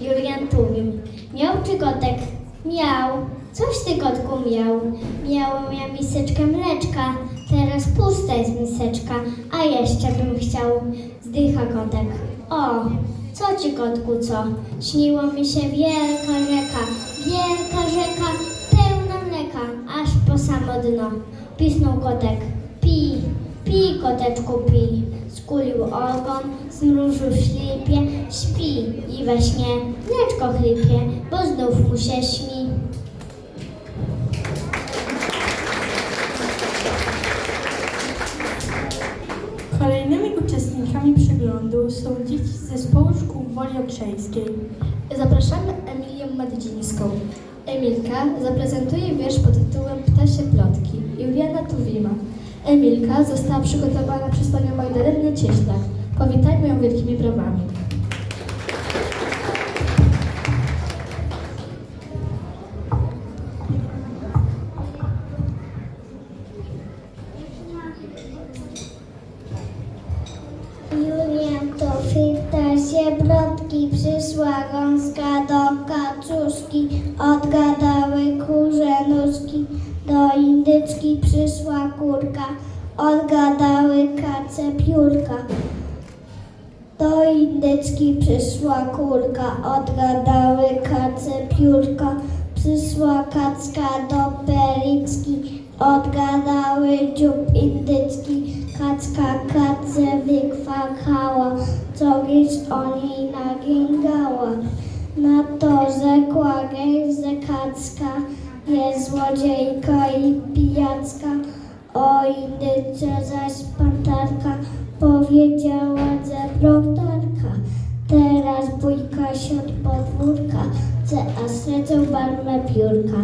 Julian Tuwim. Miał czy kotek? Miał. Coś ty kotku miał. Miałem ja miseczkę mleczka. Teraz pusta jest miseczka. A jeszcze bym chciał. Zdycha kotek. O, co ci kotku co? Śniło mi się wielka rzeka. Wielka rzeka, pełna mleka. Aż po samo dno. Pisnął kotek. Pi, pi koteczku pi. Skulił ogon, zmrużył ślipie, śpi i we śnie mleczko chrypie, bo znów mu się śni. Kolejnymi uczestnikami przeglądu są dzieci z zespołu szkół Woli Okrzejskiej. Zapraszamy Emilię Maddzińską. Emilka zaprezentuje wiersz pod tytułem Ptasie plotki Juliana Tuwima. Emilka została przygotowana przez panią Magdalenę Cieślak. Powitajmy ją wielkimi brawami. Julia to fyta się przyszła gąska do kaczuszki, odgadały kace piórka. Do indyczki przyszła kurka, odgadały kace piórka, przyszła kacka do pericki, odgadały dziób indycki, kacka kace wykwakała, co gdzieś o niej nagingała. Na to rzekła gęże kacka, jest złodziejka i pijacka, indyce zaś pantarka, powiedziała zebrowtarka. Teraz bójka się od podwórka, chce a sedzą barwę piórka.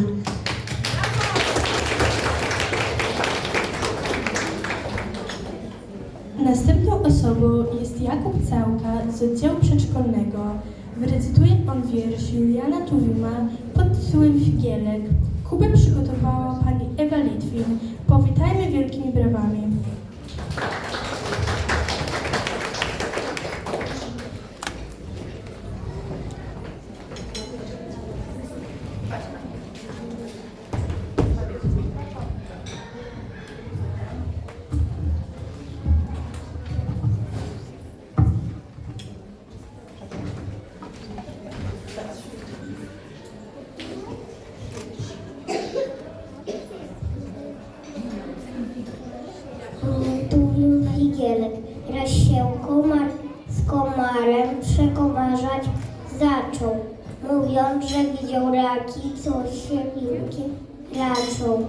Następną osobą jest Jakub Całka z oddziału przedszkolnego. Wyrecytuje on wiersz Juliana Tuwima pod tytułem Figielek. Kubę przygotowała pani Ewa Litwin. Powitajmy wielkimi brawami. Tu figielek, raz się komar z komarem przekomarzać zaczął, mówiąc, że widział raki, co się wilkiem raczą.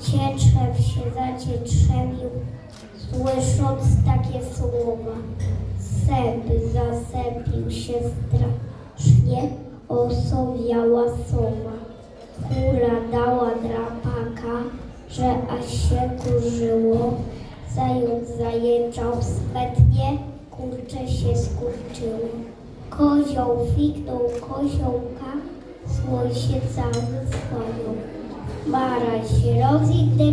Cietrzew się zacietrzewił, słysząc takie słowa. Sęp zasepił się strasznie, osowiała sowa. Kura dała drapaka, że aż się kurzyło. Zając zajęczał swetnie, kurcze się skurczyło. Kozioł fiknął koziołka, słoń się cały swoją. Baran się bara